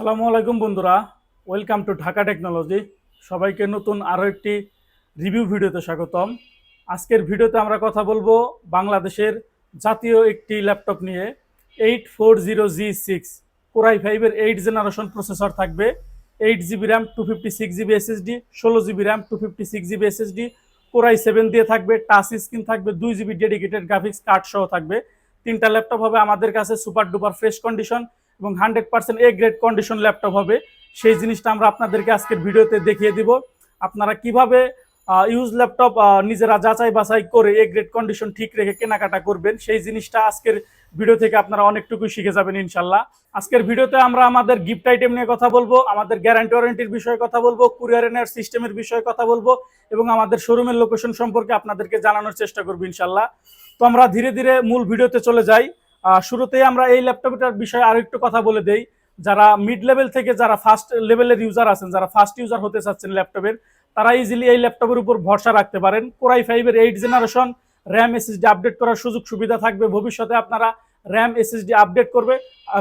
আসসালামু আলাইকুম বন্ধুরা। ওয়েলকাম টু ঢাকা টেকনোলজি সবাইকে নতুন আরও একটি রিভিউ ভিডিওতে স্বাগতম। আজকের ভিডিওতে আমরা কথা বলব বাংলাদেশের জাতীয় একটি ল্যাপটপ নিয়ে। Eight four zero G six core i ফাইভের এইট জেনারেশন প্রসেসর থাকবে। Eight GB RAM two fifty six GB SSD ষোলো GB RAM two fifty six GB SSD core i seven দিয়ে থাকবে টাচ স্ক্রিন থাকবে, দুই GB dedicated graphics card সহ থাকবে। তিনটা ল্যাপটপ হবে আমাদের কাছে সুপার ডুপার ফ্রেশ কন্ডিশন এবং hundred percent A grade condition laptop হবে। সেই জিনিসটা আমরা আপনাদেরকে আজকের ভিডিওতে দেখিয়ে দিব। আপনারা কীভাবে ইউজ ল্যাপটপ নিজেরা যাচাই বাছাই করে এ গ্রেড কন্ডিশন ঠিক রেখে কেনাকাটা করবেন, সেই জিনিসটা আজকের ভিডিও থেকে আপনারা অনেকটুকু শিখে যাবেন ইনশাল্লাহ। আজকের ভিডিওতে আমরা আমাদের গিফট আইটেম নিয়ে কথা বলব, আমাদের গ্যারান্টি ওয়ারেন্টির বিষয়ে কথা বলব কুরিয়ার নেওয়ার সিস্টেমের বিষয়ে কথা বলব এবং আমাদের শোরুমের লোকেশন সম্পর্কে আপনাদেরকে জানানোর চেষ্টা করব ইনশাল্লাহ। তো আমরা ধীরে ধীরে মূল ভিডিওতে চলে যাই। আহ, শুরুতেই আমরা এই ল্যাপটপটার বিষয়ে আরও একটু কথা বলে দেই। যারা মিড লেভেল থেকে যারা ফার্স্ট লেভেলের ইউজার আছেন যারা ফার্স্ট ইউজার হতে চাচ্ছেন ল্যাপটপের তারা ইজিলি এই ল্যাপটপের উপর ভরসা রাখতে পারেন। কোরাই ফাইভের eight generation RAM SSD update করার সুযোগ সুবিধা থাকবে। ভবিষ্যতে আপনারা র্যাম এসএসডি আপডেট করবে।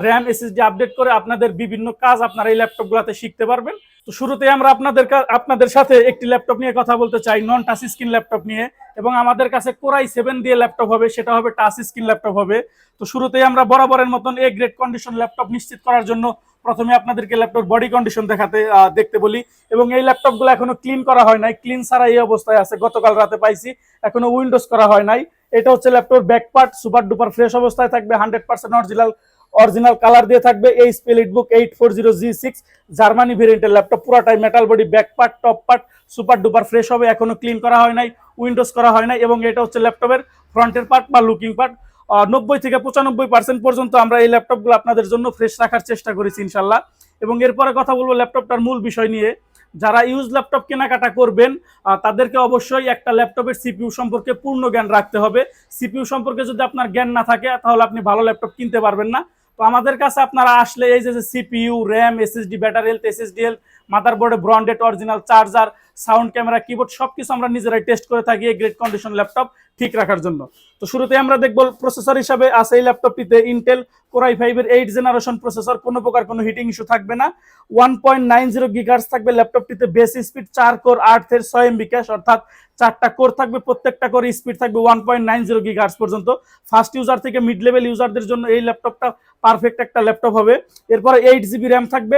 র্যাম এসএসডি আপডেট করে আপনাদের বিভিন্ন কাজ আপনারা এই ল্যাপটপগুলোতে শিখতে পারবেন। তো শুরুতে আমরা আপনাদের আপনাদের সাথে একটি ল্যাপটপ নিয়ে কথা বলতে চাই নন টাচ স্ক্রিন ল্যাপটপ নিয়ে। এবং আমাদের কাছে কোরাই সেভেন দিয়ে ল্যাপটপ হবে, সেটা হবে টাচ স্ক্রিন ল্যাপটপ হবে। তো শুরুতেই আমরা বরাবরের মতন এ গ্রেড কন্ডিশন ল্যাপটপ নিশ্চিত করার জন্য প্রথমে আপনাদেরকে ল্যাপটপ বডি কন্ডিশন দেখাতে দেখতে বলি। এবং এই ল্যাপটপগুলো এখনও ক্লিন করা হয় নাই। ক্লিন ছাড়া এই অবস্থায় আছে। গতকাল রাতে পাইছি, এখনও উইন্ডোজ করা হয় নাই। এটা হচ্ছে laptop back part super duper fresh অবস্থায় থাকবে hundred percent original original colour দিয়ে থাকবে, এই EliteBook eight four zero G six Germany ভেরিয়েন্টের ল্যাপটপ, পুরাটাই metal body back part top part super duper fresh হবে, এখনও ক্লিন করা হয় নাই উইন্ডোজ করা হয় নাই, এবং এটা হচ্ছে ল্যাপটপের ফ্রন্টের পার্ট বা লুকিং পার্ট নব্বই থেকে পঁচানব্বই পার্সেন্ট পর্যন্ত আমরা এই ল্যাপটপগুলো আপনাদের জন্য ফ্রেশ রাখার চেষ্টা করেছি, ইনশাল্লাহ। এবং এরপরে কথা বলব ল্যাপটপটার মূল বিষয় নিয়ে। যারা ইউজ ল্যাপটপ কেনাকাটা করবেন তাদেরকে অবশ্যই একটা ল্যাপটপের সিপিউ সম্পর্কে পূর্ণ জ্ঞান রাখতে হবে। সিপিউ সম্পর্কে যদি আপনার জ্ঞান না থাকে, তাহলে আপনি ভালো ল্যাপটপ কিনতে পারবেন না। তো আমাদের কাছে আপনারা আসলে এই যে CPU RAM SSD battery health SSD health মাদারবোর্ডে branded original charger sound camera keyboard সবকিছু আমরা নিজেরাই টেস্ট করে থাকি এই গ্রেট কন্ডিশন ল্যাপটপ ঠিক রাখার জন্য। তো শুরুতে আমরা দেখব প্রসেসর হিসাবে আছে এই ল্যাপটপটিতে ইন্টেল কোরাই ফাইভের এইট জেনারেশন প্রসেসর কোনো প্রকার কোনো হিটিং ইস্যু থাকবে না। One point nine zero gigahertz থাকবে ল্যাপটপটিতে বেস স্পিড চার কোর আট এর ছয় এমবি ক্যাশ অর্থাৎ চারটা কোর থাকবে, প্রত্যেকটা করে স্পিড থাকবে one point nine zero gigahertz পর্যন্ত। ফার্স্ট ইউজার থেকে মিড লেভেল ইউজারদের জন্য এই ল্যাপটপটা পারফেক্ট একটা ল্যাপটপ হবে। এরপরে এইট জিবি র্যাম থাকবে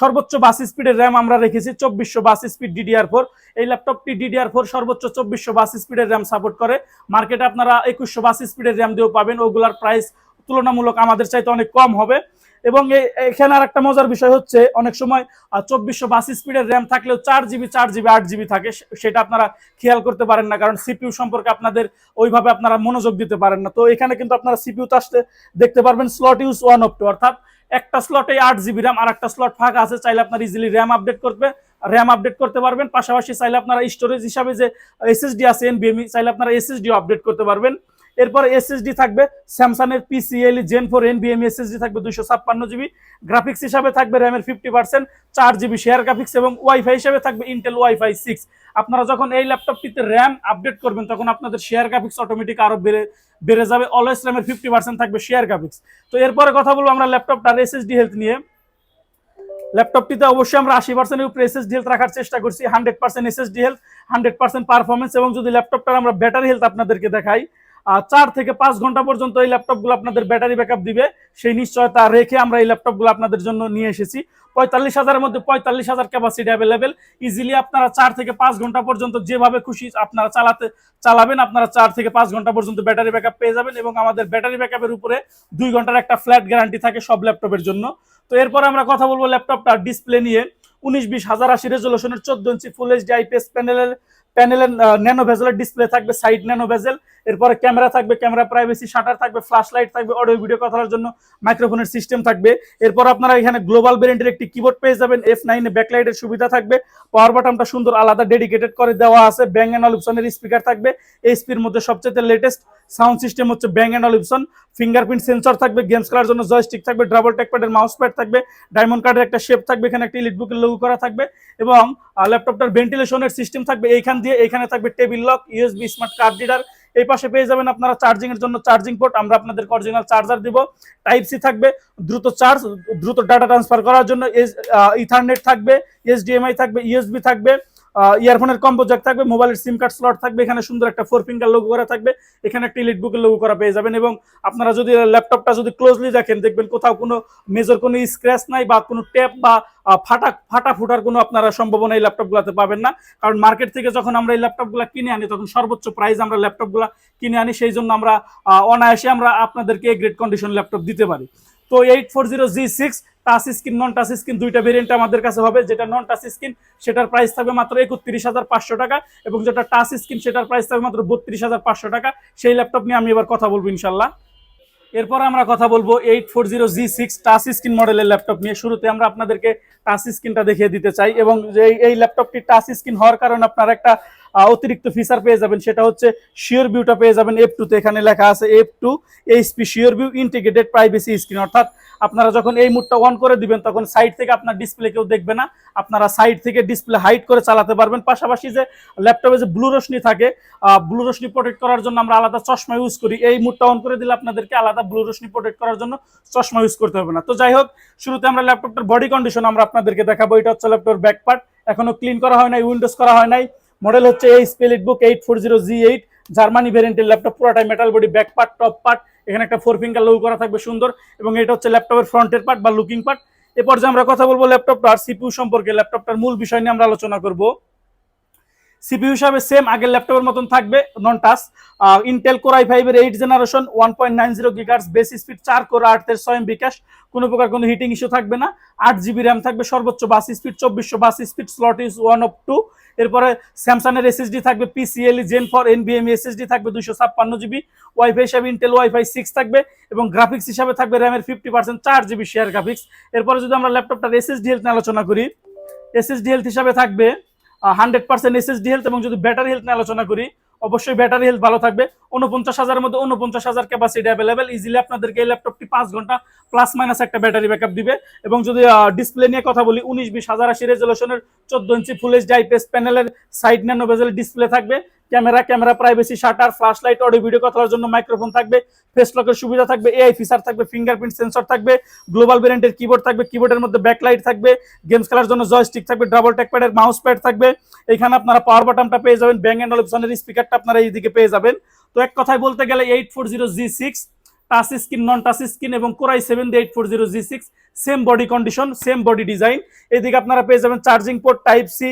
সর্বোচ্চ বাস স্পিডের র্যাম আমরা রেখেছি, চব্বিশশো বাস স্পিড ডিডিআর ফোর এই ল্যাপটপটি ডিডিআর ফোর সর্বোচ্চ চব্বিশশো বাস স্পিডের র্যাম সাপোর্ট করে। মার্কেটে আপনারা একুশশো বাস স্পিডের র্যাম দিয়েও পাবেন। ওগুলার প্রাইস তুলনামূলক আমাদের চাইতে অনেক কম হবে। এবং এখানে আর একটা মজার বিষয় হচ্ছে, অনেক সময় চব্বিশশো বাস স্পিডের র্যাম থাকলেও চার জিবি চার জিবি, আট জিবি থাকে। সেটা আপনারা খেয়াল করতে পারেন না, কারণ সিপিউ সম্পর্কে আপনাদের ওইভাবে আপনারা মনোযোগ দিতে পারেন না। তো এখানে কিন্তু আপনারা সিপিইউতে আসতে দেখতে পারবেন slot use one of two অর্থাৎ একটা স্লটে আট জিবি র্যাম আর একটা স্লট ফাঁকা আছে, চাইলে আপনার ইজিলি র্যাম আপডেট করবে র্যাম আপডেট করতে পারবেন। পাশাপাশি চাইলে আপনারা স্টোরেজ হিসাবে যে এসএসডি আছে এনবিএমই চাইলে আপনারা এসএসডিও আপডেট করতে পারবেন। এরপরে এসএসডি থাকবে স্যামসাংয়ের পিসিএল জেন ফোর এনবিএমই এসএসডি থাকবে দুইশো ছাপ্পান্ন জিবি গ্রাফিক্স হিসাবে থাকবে র্যামের ফিফটি পার্সেন্ট চার জিবি শেয়ার গ্রাফিক্স এবং ওয়াইফাই হিসাবে থাকবে ইন্টেল ওয়াইফাই সিক্স আপনারা যখন এই ল্যাপটপটিতে র্যাম আপডেট করবেন, তখন আপনাদের শেয়ার গ্রাফিক্স অটোমেটিক আরও বেড়ে বেড়ে যাবে। অলওয়েজ র্যামের ফিফটি পার্সেন্ট থাকবে শেয়ার গ্রাফিক্স তো এরপরে কথা বলব আমরা ল্যাপটপটার এসএসডি হেলথ নিয়ে। ল্যাপটপটিতে অবশ্যই আমরা আশি পার্সেন্ট উপরে এসএসডি হেলথ রাখার চেষ্টা করছি hundred percent SSD health hundred percent performance এবং যদি ল্যাপটপটার আমরা ব্যাটারি হেলথ আপনাদেরকে দেখাই চার থেকে পাঁচ ঘণ্টা পর্যন্ত এই ল্যাপটপগুলো আপনাদের ব্যাটারি ব্যাকআপ দিবে। সেই নিশ্চয়তা রেখে আমরা এই ল্যাপটপগুলো আপনাদের জন্য নিয়ে এসেছি। পঁয়তাল্লিশ হাজারের মধ্যে পঁয়তাল্লিশ হাজার ক্যাপাসিটি অ্যাভেলেবেল ইজিলি আপনারা চার থেকে পাঁচ ঘণ্টা পর্যন্ত যেভাবে খুশি আপনারা চালাতে, চালাবেন, আপনারা চার থেকে পাঁচ ঘণ্টা পর্যন্ত ব্যাটারি ব্যাকআপ পেয়ে যাবেন এবং আমাদের ব্যাটারি ব্যাকআপের উপরে দুই ঘণ্টার একটা ফ্ল্যাট গ্যারান্টি থাকে সব ল্যাপটপের জন্য। তো এরপর আমরা কথা বলব ল্যাপটপটার ডিসপ্লে নিয়ে। উনিশ, বিশ, হাজার আশি রেজলিউশনের চোদ্দ ইঞ্চি ফুল এইচডি আইপিএস প্যানেলের প্যানেলের ন্যানো ভেজেলের ডিসপ্লে থাকবে সাইড ন্যানো ভেজেল এরপরে ক্যামেরা থাকবে, ক্যামেরা প্রাইভেসি শাটার থাকবে ফ্ল্যাশ লাইট থাকবে অডিও ভিডিও কথার জন্য মাইক্রোফোনের সিস্টেম থাকবে। এরপর আপনারা এখানে গ্লোবাল ভেরিয়েন্টের একটি কিবোর্ড পেয়ে যাবেন এফ নাইনে ব্যাকলাইটের সুবিধা থাকবে পাওয়ার বাটনটা সুন্দর আলাদা ডেডিকেটেড করে দেওয়া আছে ব্যাং অ্যান্ড অলিপসনের স্পিকার থাকবে, এই স্পির মধ্যে সবচেয়ে লেটেস্ট সাউন্ড সিস্টেম হচ্ছে Bang and Olufsen fingerprint sensor থাকবে গেমস খেলার জন্য জয়স্টিক থাকবে ডাবল ট্যাকপ্যাডের মাউস প্যাড থাকবে ডায়মন্ড কার্ডের একটা শেপ থাকবে, এখানে একটা ইলিট বুকের লোগো করা থাকবে, এবং ল্যাপটপটার ভেন্টিলেশনের সিস্টেম থাকবে, এইখান দিয়ে এখানে থাকবে table lock USB smart card reader এই পাশে পেয়ে যাবেন আপনারা চার্জিং এর জন্য চার্জিং পোর্ট আমরা আপনাদের অরিজিনাল চার্জার দিব। টাইপ সি থাকবে। দ্রুত চার্জ দ্রুত ডাটা ট্রান্সফার করার জন্য ইথারনেট থাকবে এসডিএমআই থাকবে ইউএসবি থাকবে। ইয়ারফোনের কম্বো জ্যাক থাকবে মোবাইলের সিম কার্ড স্লট থাকবে, এখানে সুন্দর একটা ফোর ফিঙ্গার লোগো করা থাকবে, এখানে একটা ইলিট বুকের লোগো করা পেয়ে যাবেন এবং আপনারা যদি ল্যাপটপটা যদি ক্লোজলি দেখেন, দেখবেন কোথাও কোনো মেজর কোনো স্ক্র্যাচ নাই বা কোনো ট্যাপ বা ফাটা ফাটা ফুটার কোনো আপনারা সম্ভাবনা এই ল্যাপটপগুলোতে পাবেন না। কারণ মার্কেট থেকে যখন আমরা এই ল্যাপটপগুলো কিনে আনি, তখন সর্বোচ্চ প্রাইস আমরা ল্যাপটপগুলো কিনে আনি, সেই জন্য আমরা অনায়াসে আমরা আপনাদেরকে গ্রেড কন্ডিশন ল্যাপটপ দিতে পারি। তো eight four zero G six touch screen non touch screen দুইটা ভেরিয়েন্ট আমাদের কাছে হবে। যেটা নন টাচ স্ক্রিন সেটার প্রাইস থাকবে মাত্র একত্রিশ হাজার পাঁচশো টাকা এবং যেটা টাচ স্ক্রিন সেটার প্রাইস থাকবে মাত্র বত্রিশ হাজার পাঁচশো টাকা। সেই ল্যাপটপ নিয়ে আমি এবার কথা বলব ইনশাল্লাহ। এরপর আমরা কথা বলব eight four zero G six touch screen মডেলের ল্যাপটপ নিয়ে। শুরুতে আমরা আপনাদেরকে টাচ স্ক্রিনটা দেখিয়ে দিতে চাই এবং যে এই- ল্যাপটপটি টাচ স্ক্রিন হওয়ার কারণে আপনার একটা অতিরিক্ত ফিচার পেয়ে যাবেন। সেটা হচ্ছে শিওর ভিউটা পেয়ে যাবেন এফ টুতে এখানে লেখা আছে F two HP sure view integrated privacy screen অর্থাৎ আপনারা যখন এই মুডটা অন করে দিবেন, তখন সাইড থেকে আপনার ডিসপ্লে কেউ দেখবে না। আপনারা সাইড থেকে ডিসপ্লে হাইড করে চালাতে পারবেন। পাশাপাশি যে ল্যাপটপে যে ব্লু রশ্মি থাকে ব্লু রশ্মি প্রোটেক্ট করার জন্য আমরা আলাদা চশমা ইউজ করি। এই মুডটা অন করে দিলে আপনাদেরকে আলাদা ব্লু রশ্মি প্রোটেক্ট করার জন্য চশমা ইউজ করতে হবে না। তো যাই হোক, শুরুতে আমরা ল্যাপটপটার বডি কন্ডিশন আমরা আপনাদেরকে দেখাবো। এটা হচ্ছে ল্যাপটপের ব্যাক পার্ট এখনও ক্লিন করা হয় নাই উইন্ডোজ করা হয় নাই। মডেল হচ্ছে এই EliteBook eight four zero G eight, Germany ভ্যারিয়েন্টের laptop, পুরোটাই metal body back part top part এখানে একটা ফোর ফিঙ্গার লো করা থাকবে সুন্দর, এবং এটা হচ্ছে ল্যাপটপের ফ্রন্টের পার্ট বা লুকিং পার্ট এরপর যে আমরা কথা বলব ল্যাপটপটা আর সিপিউ সম্পর্কে, ল্যাপটপটার মূল বিষয় নিয়ে আমরা আলোচনা করব। সিপিইউ হিসাবে সেম আগের ল্যাপটপের মতন থাকবে non touch Intel core i ফাইভের eight generation one point nine zero gigahertz base speed চার কোর আটের স্বয়ং বিকাশ কোনো প্রকার কোনো হিটিং ইস্যু থাকবে না। আট জিবি র্যাম থাকবে, সর্বোচ্চ বাস স্পিড চব্বিশশো bus speed slot is one of two এরপরে স্যামসাংয়ের এসএসডি থাকবে পিসিএলই জেন ফর এনবিএমই এসএসডি থাকবে দুশো ছাপ্পান্ন জিবি ওয়াইফাই হিসাবে ইন্টেল ওয়াইফাই সিক্স থাকবে এবং গ্রাফিক্স হিসাবে থাকবে র্যামের ফিফটি পার্সেন্ট চার জিবি শেয়ার গ্রাফিক্স এরপরে যদি আমরা ল্যাপটপটার এসএসডি হেলথ আলোচনা করি এসএসডি হেলথ হিসাবে থাকবে হান্ড্রেড পার্সেন্ট এসএসডি হেলথ এবং যদি ব্যাটারি হেলথ নিয়ে আলোচনা করি, অবশ্যই ব্যাটারি হেলথ ভালো থাকবে। উনপঞ্চাশ হাজারের মধ্যে উনপঞ্চাশ হাজার ক্যাপাসিটি অ্যাভেলেবেল ইজিলি আপনাদেরকে এই ল্যাপটপটি পাঁচ ঘণ্টা প্লাস মাইনাস একটা ব্যাটারি ব্যাকআপ দিবে। এবং যদি ডিসপ্লে নিয়ে কথা বলি, উনিশ, বিশ, হাজার আশি রেজলিউশনের চোদ্দ ইঞ্চি ফুল এইচডি আইপিএস প্যানেলের সাইড ন্যানো বেজেল ডিসপ্লে থাকবে। Camera camera privacy shutter flash light audio video কথা বলার জন্য মাইক্রোফোন থাকবে ফেস লকের সুবিধা থাকবে এআই ফিচার থাকবে ফিঙ্গারপ্রিন্ট সেন্সর থাকবে গ্লোবাল ব্র্যান্ডের কিবোর্ড থাকবে কিবোর্ডের মধ্যে ব্যাকলাইট থাকবে গেমস খেলার জন্য জয়স্টিক থাকবে ডাবল ট্যাক প্যাডের মাউস প্যাড থাকবে, এখানে আপনারা পাওয়ার বাটনটা পেয়ে যাবেন ব্যাঙ্গ অ্যান্ড অপশনের স্পিকারটা আপনারা এইদিকে পেয়ে যাবেন। তো এক কথায় বলতে গেলে eight four zero G six touch screen non touch screen এবং core i seven eight four zero G six same body condition same body design এদিকে আপনারা পেয়ে যাবেন charging port type C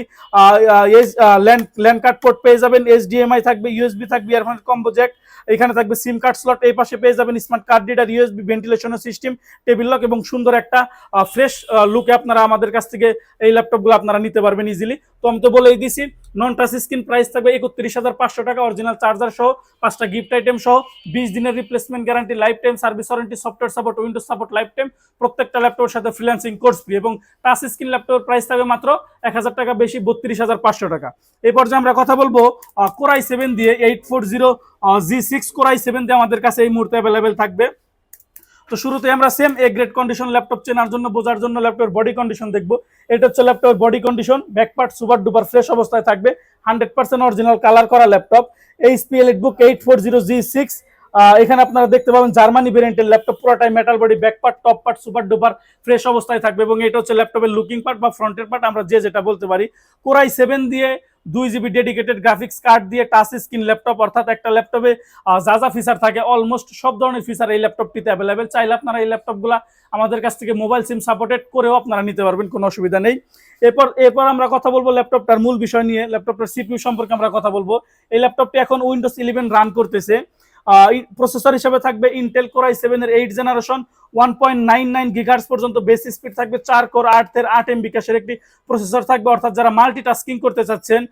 LAN LAN card port পেয়ে যাবেন HDMI থাকবে USB থাকবে earphone combo Jack এখানে থাকবে সিম কার্ড স্লট এই পাশে পেয়ে যাবেন স্মার্ট কার্ড রিডার ইউএসবি ভেন্টিলেশনের সিস্টেম টেবিল লক এবং সুন্দর একটা ফ্রেশ লুকে আপনারা আমাদের কাছ থেকে এই ল্যাপটপগুলো আপনারা নিতে পারবেন ইজিলি তো আমি তো বলেই দিছি নন টাচ স্ক্রিন প্রাইস থাকবে একত্রিশ হাজার পাঁচশো টাকা অরিজিনাল চার্জার সহ, পাঁচটা গিফট আইটেম সহ, বিশ দিনের replacement guarantee life time service warranty software support Windows support life time প্রত্যেকটা ল্যাপটপের সাথে ফ্রিল্যান্সিং কোর্স ফ্রি এবং টাচ স্ক্রিন ল্যাপটপের প্রাইস থাকবে মাত্র এক হাজার টাকা, বেশি বত্রিশ হাজার পাঁচশো টাকা। এই পর্যায়ে আমরা কথা বলব কোরাই সেভেন দিয়ে eight four zero G six core i seven দিয়ে আমাদের কাছে এই মুহূর্তে অ্যাভেলেবেল থাকবে। তো শুরুতে আমরা same A grade condition laptop চেনার জন্য, বোঝার জন্য ল্যাপটপের বডি কন্ডিশন দেখব। এটা হচ্ছে ল্যাপটপের body condition back part super duper fresh অবস্থায় থাকবে হান্ড্রেড পার্সেন্ট অরিজিনাল কালার করা laptop HP book eight four zero G six এখানে আপনারা দেখতে পাবেন জার্মানি ভেরিয়েন্টের ল্যাপটপ পুরোটাই metal body back part top part super duper fresh অবস্থায় থাকবে এবং এটা হচ্ছে ল্যাপটপের লুকিং পার্ট বা ফ্রন্টের পার্ট আমরা যে যেটা বলতে পারি। কোরাই সেভেন দিয়ে দুই জিবি ডেডিকেটেড গ্রাফিক্স কার্ড দিয়ে টাচ স্ক্রিন ল্যাপটপ অর্থাৎ একটা ল্যাপটপে যা যা ফিচার থাকে অলমোস্ট সব ধরনের ফিচার এই ল্যাপটপটিতে অ্যাভেলেবেল চাইলে আপনারা এই ল্যাপটপগুলো আমাদের কাছ থেকে মোবাইল সিম সাপোর্টেড করেও আপনারা নিতে পারবেন, কোনো অসুবিধা নেই। এরপর এরপর আমরা কথা বলব ল্যাপটপটার মূল বিষয় নিয়ে ল্যাপটপটার সিপিউ সম্পর্কে আমরা কথা বলব। এই ল্যাপটপটি এখন উইন্ডোজ ইলেভেন রান করতেছে। প্রসেসর হিসেবে থাকবে ইন্টেল কোরাই সেভেন এর eight generation one point nine nine gigahertz পর্যন্ত বেস স্পিড থাকবে, চার কোর আট এর আট এম বিকাশের একটি প্রসেসর থাকবে। অর্থাৎ যারা মাল্টি টাস্কিং করতে চাচ্ছেন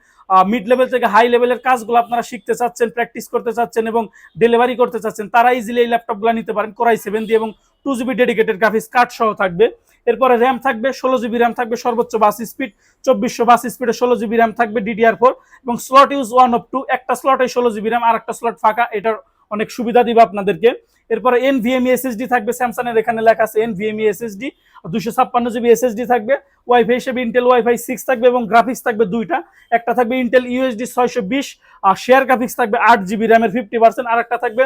মিড লেভেল থেকে হাই লেভেলের কাজগুলো আপনারা শিখতে চাচ্ছেন প্র্যাকটিস করতে চাচ্ছেন এবং ডেলিভারি করতে চাচ্ছেন, তারা ইজিলি এই ল্যাপটপগুলো নিতে পারেন কোরাই সেভেন দিয়ে এবং two GB dedicated graphics card সহ থাকবে। এরপরে র্যাম থাকবে, ষোলো জিবি র্যাম থাকবে, সর্বোচ্চ বাস স্পিড চব্বিশশো বাস স্পিডে ষোলো জিবি র্যাম থাকবে ডিডিআর ফোর এবং slot use one of two একটা স্লটে ষোলো জিবি র্যাম আর একটা স্লট ফাঁকা, এটার অনেক সুবিধা দিবে আপনাদেরকে। এরপরে এনভিএমই এসএসডি থাকবে স্যামসাং এর এখানে লেখা আছে এনভিএমই এসএসডি দুশো ছাপ্পান্ন জিবি এসএসডি থাকবে। ওয়াইফাই হিসেবে ইন্টেল ওয়াইফাই সিক্স থাকবে এবং গ্রাফিক্স থাকবে দুইটা। একটা থাকবে ইন্টেল ইউএসডি ছয়শো বিশ, আর শেয়ার গ্রাফিক্স থাকবে আট জিবি র্যামের ফিফটি পার্সেন্ট আর একটা থাকবে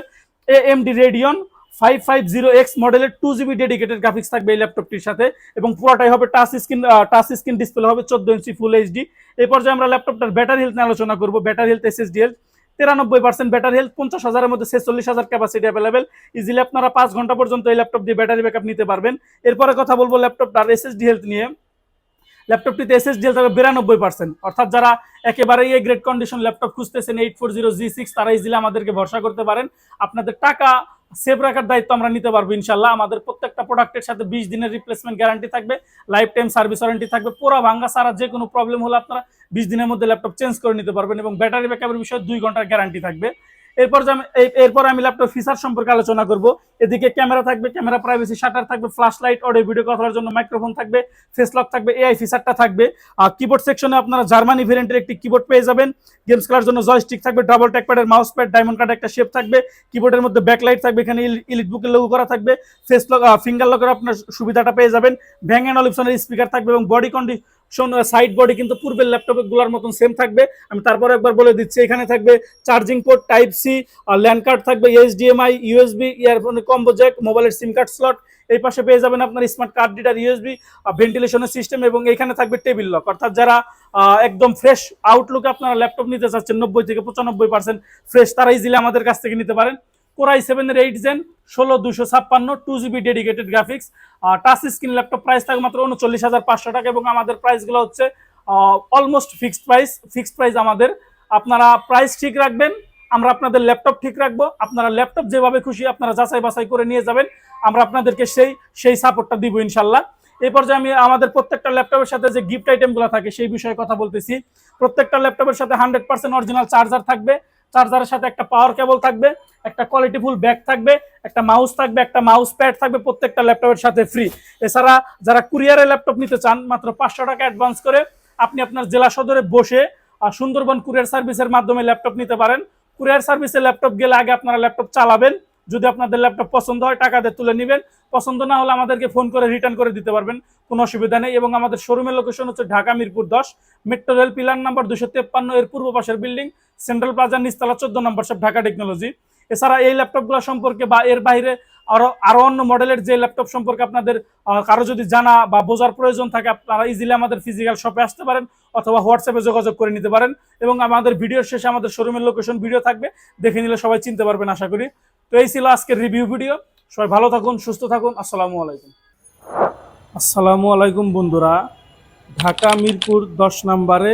AMD Radeon five five zero X মডেলের টু জিবি ডেডিকেটেড গ্রাফিক্স থাকবে এই ল্যাপটপটির সাথে। এবং পুরোটাই হবে touch screen touch screen display হবে চোদ্দ ইঞ্চি ফুল এইচডি এই পর্যায়ে আমরা ল্যাপটপটার ব্যাটারি হেলথ নিয়ে আলোচনা করব। ব্যাটারি হেলথ এসএসডি হেলথ তিরানব্বই পার্সেন্ট ব্যাটারি হেলথ পঞ্চাশ হাজারের মধ্যে ছেচল্লিশ হাজার ক্যাপাসিটি অ্যাভেলেবেল ইজিলি আপনারা পাঁচ ঘণ্টা পর্যন্ত এই ল্যাপটপ দিয়ে ব্যাটারি ব্যাকআপ নিতে পারবেন। এরপরে কথা বলব ল্যাপটপটার এসএসডি হেলথ নিয়ে। ল্যাপটপটিতে এসএসডি হেলথ হবে বিরানব্বই পার্সেন্ট অর্থাৎ যারা একেবারে এই গ্রেড কন্ডিশন ল্যাপটপ খুঁজতেছেন eight four zero G six তারা ইজিলি আমাদেরকে ভরসা করতে পারেন। আপনাদের টাকা সেভ রাখার দায়িত্ব আমরা নিতে পারব ইনশাল্লাহ আমাদের প্রত্যেকটা প্রোডাক্টের সাথে বিশ দিনের রিপ্লেসমেন্ট গ্যারান্টি থাকবে লাইফ টাইম সার্ভিস ওয়ারেন্টি থাকবে। পুরো ভাঙ্গা সারা যে কোনো প্রবলেম হলে আপনারা বিশ দিনের মধ্যে ল্যাপটপ চেঞ্জ করে নিতে পারবেন এবং ব্যাটারি ব্যাকআপের বিষয়ে দুই ঘণ্টার গ্যারান্টি থাকবে। এরপর এরপর আমি ল্যাপটপ ফিচার সম্পর্কে আলোচনা করব। এদিকে ক্যামেরা থাকবে ক্যামেরা প্রাইভেসি শাটার থাকবে ফ্ল্যাশ লাইট অডিও ভিডিও কথার জন্য মাইক্রোফোন থাকবে ফেস লক থাকবে এআই ফিচারটা থাকবে। আর কিবোর্ড সেকশনে আপনারা জার্মানি ভেরিয়েন্টের একটি কিবোর্ড পেয়ে যাবেন। গেমস খেলার জন্য জয়স্টিক থাকবে ডাবল ট্যাকপ্যাডের মাউস প্যাড ডায়মন্ড কার্ড একটা শেপ থাকবে। কিবোর্ডের মধ্যে ব্যাকলাইট থাকবে, এখানে ইলিট বুকের লোগো করা থাকবে। ফেস লক ফিঙ্গার লকের আপনার সুবিধাটা পেয়ে যাবেন। ব্যাং অ্যান্ড অলিপসনের স্পিকার থাকবে এবং বডি কন্ডিশন সাইড বডি কিন্তু পূর্বের ল্যাপটপগুলার মতন সেম থাকবে। আমি তারপরে একবার বলে দিচ্ছি, এখানে থাকবে চার্জিং পোর্ট টাইপ সি আর ল্যান্ড কার্ড থাকবে HDMI USB earphone combo jack মোবাইলের সিম কার্ড স্লট এই পাশে পেয়ে যাবেন আপনার স্মার্ট কার্ড রিডার ইউএসবি ভেন্টিলেশনের সিস্টেম এবং এখানে থাকবে টেবিল লক অর্থাৎ যারা একদম ফ্রেশ আউটলুকে আপনারা ল্যাপটপ নিতে চাচ্ছেন, নব্বই থেকে পঁচানব্বই পার্সেন্ট ফ্রেশ তারা ইজিলি আমাদের কাছ থেকে নিতে পারেন। কোরাই সেভেনের এইট জেন ষোলো দুশো ছাপ্পান্ন two GB dedicated graphics touch screen laptop price থাকবে মাত্র উনচল্লিশ হাজার পাঁচশো টাকা এবং আমাদের প্রাইসগুলো হচ্ছে almost fixed price fixed price আমাদের। আপনারা প্রাইস ঠিক রাখবেন, আমরা আপনাদের ল্যাপটপ ঠিক রাখব, আপনারা ল্যাপটপ যেভাবে খুশি আপনারা যাচাই বাছাই করে নিয়ে যাবেন, আমরা আপনাদেরকে সেই সেই সাপোর্টটা দিব ইনশাল্লাহ। এই পর্যায়ে আমি আমাদের প্রত্যেকটা ল্যাপটপের সাথে যে গিফট আইটেমগুলো থাকে সেই বিষয়ে কথা বলতেছি। প্রত্যেকটা ল্যাপটপের সাথে হান্ড্রেড পার্সেন্ট অরিজিনাল চার্জার থাকবে চার্জারের সাথে একটা পাওয়ার কেবল থাকবে, একটা কোয়ালিটিফুল ব্যাগ থাকবে, একটা মাউস থাকবে, একটা মাউস প্যাড থাকবে, প্রত্যেকটা ল্যাপটপের সাথে ফ্রি এছাড়া যারা কুরিয়ারে ল্যাপটপ নিতে চান, মাত্র পাঁচশো টাকা অ্যাডভান্স করে আপনি আপনার জেলা সদরে বসে সুন্দরবন কুরিয়ার সার্ভিসের মাধ্যমে ল্যাপটপ নিতে পারেন। কুরিয়ার সার্ভিসে ল্যাপটপ গেলে আগে আপনারা ল্যাপটপ চালাবেন যদি আপনাদের ল্যাপটপ পছন্দ হয়, টাকা দিয়ে তুলে নেবেন। পছন্দ না হলে আমাদেরকে ফোন করে রিটার্ন করে দিতে পারবেন। কোনো অসুবিধা নেই এবং আমাদের শোরুমের লোকেশন হচ্ছে ঢাকা মিরপুর দশ মেট্রো রেল পিলার নাম্বার দুশো তেপ্পান্ন এর পূর্ব পাশের বিল্ডিং সেন্ট্রাল প্লাজা নিচতলা চোদ্দ নম্বর সব ঢাকা টেকনোলজি এছাড়া এই ল্যাপটপগুলো সম্পর্কে বা এর বাইরে আরও আরও অন্য মডেলের যে ল্যাপটপ সম্পর্কে আপনাদের কারও যদি জানা বা বোঝার প্রয়োজন থাকে, আপনারা ইজিলি আমাদের ফিজিক্যাল শপে আসতে পারেন অথবা হোয়াটসঅ্যাপে যোগাযোগ করে নিতে পারেন। এবং আমাদের ভিডিওর শেষে আমাদের শোরুমের লোকেশন ভিডিও থাকবে। দেখে নিলে সবাই চিনতে পারবেন, আশা করি। তো এই ছিল আজকের রিভিউ ভিডিও সবাই ভালো থাকুন, সুস্থ থাকুন। আসসালামু আলাইকুম। আসসালামু আলাইকুম বন্ধুরা। ঢাকা মিরপুর দশ নম্বরে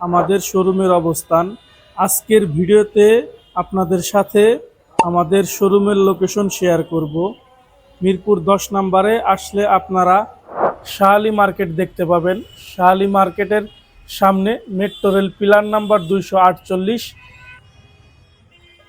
আমাদের শোরুমের অবস্থান। আজকের ভিডিওতে আপনাদের সাথে আমাদের শোরুমের লোকেশন শেয়ার করব। মিরপুর দশ নম্বরে আসলে আপনারা শাহালি মার্কেট দেখতে পাবেন। শাহালি মার্কেটের সামনে মেট্রো রেল পিলার নাম্বার দুইশো আটচল্লিশ।